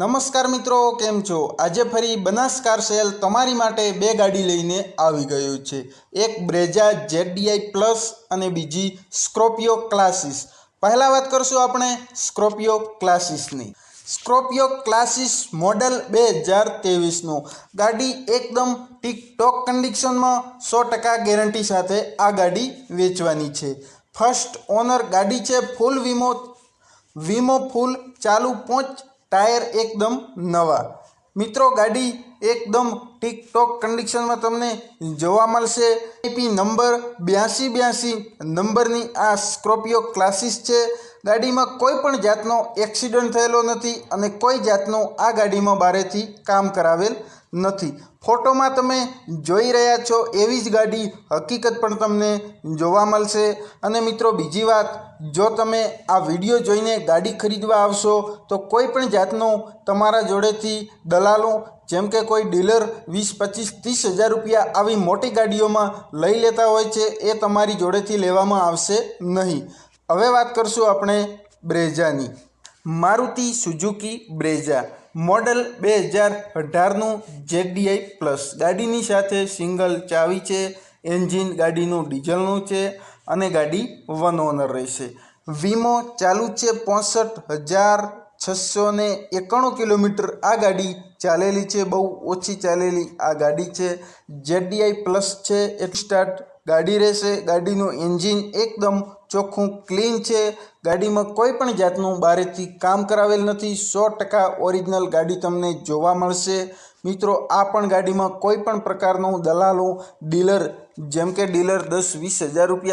નમસ્કાર મિત્રો, કેમ છો? આજે ફરી બનાસ કાર સેલ તમારી માટે બે ગાડી લઈને આવી ગયું છે. એક બ્રેઝા જેડીઆઈ પ્લસ અને બીજી સ્કોર્પિયો ક્લાસીસ. પહેલાં વાત કરશું આપણે સ્કોર્પિયો ક્લાસીસની. સ્કોર્પિયો ક્લાસીસ મોડલ બે હજાર ત્રેવીસનું. ગાડી એકદમ ટીકટોક કન્ડિશનમાં સો ટકા ગેરંટી સાથે આ ગાડી વેચવાની છે. ફર્સ્ટ ઓનર ગાડી છે ફૂલ વીમો વીમો ફૂલ ચાલુ પોંચ ટાયર એકદમ નવા. મિત્રો, ગાડી એકદમ ટીકટોક કન્ડિશનમાં તમને જોવા મળશે. આઈપી નંબર બ્યાસી બ્યાસી. નંબરની આ સ્કોર્પિયો ક્લાસીસ છે. ગાડીમાં કોઈ પણ જાતનો એક્સિડન્ટ થયેલો નથી અને કોઈ જાતનું આ ગાડીમાં બારેથી કામ કરાવેલ નથી. ફોટોમાં તમે જોઈ રહ્યા છો એવી જ ગાડી હકીકત પણ તમને જોવા મળશે. અને મિત્રો, બીજી વાત, જો તમે આ વીડિયો જોઈને ગાડી ખરીદવા આવશો, તો કોઈ પણ જાતનું તમારા જોડેથી દલાલો, જેમ કે કોઈ ડીલર વીસ, પચીસ, ત્રીસ હજાર રૂપિયા આવી મોટી ગાડીઓમાં લઈ લેતા હોય છે, એ તમારી જોડેથી લેવામાં આવશે નહીં. હવે વાત કરશું આપણે બ્રેઝાની. Maruti Suzuki Brezza. મોડલ બે હજાર અઢારનું જેડીઆઈ પ્લસ. ગાડીની સાથે સિંગલ ચાવી છે, એન્જિન ગાડીનું ડીઝલનું છે અને ગાડી વન ઓનર રહેશે. વીમો ચાલુ છે પોસઠ હજાર છસો ને એકાણું કિલોમીટર. આ ગાડી ચાલેલી છે, બહુ ઓછી ચાલેલી આ ગાડી છે. જેડીઆઈ પ્લસ છે એક સ્ટાર્ટ ગાડી રહેશે, ગાડીનું એન્જિન એકદમ ચોખ્ખું, ક્લીન છે. ગાડીમાં કોઈ પણ જાતનું બારેથી કામ કરાવેલ નથી. સો ટકા ઓરિજિનલ ગાડી તમને જોવા મળશે. મિત્રો, આ પણ ગાડીમાં કોઈ પણ પ્રકારનું દલાલો, ડીલર, જેમ કે ડીલર દસ વીસ હજાર રૂપિયા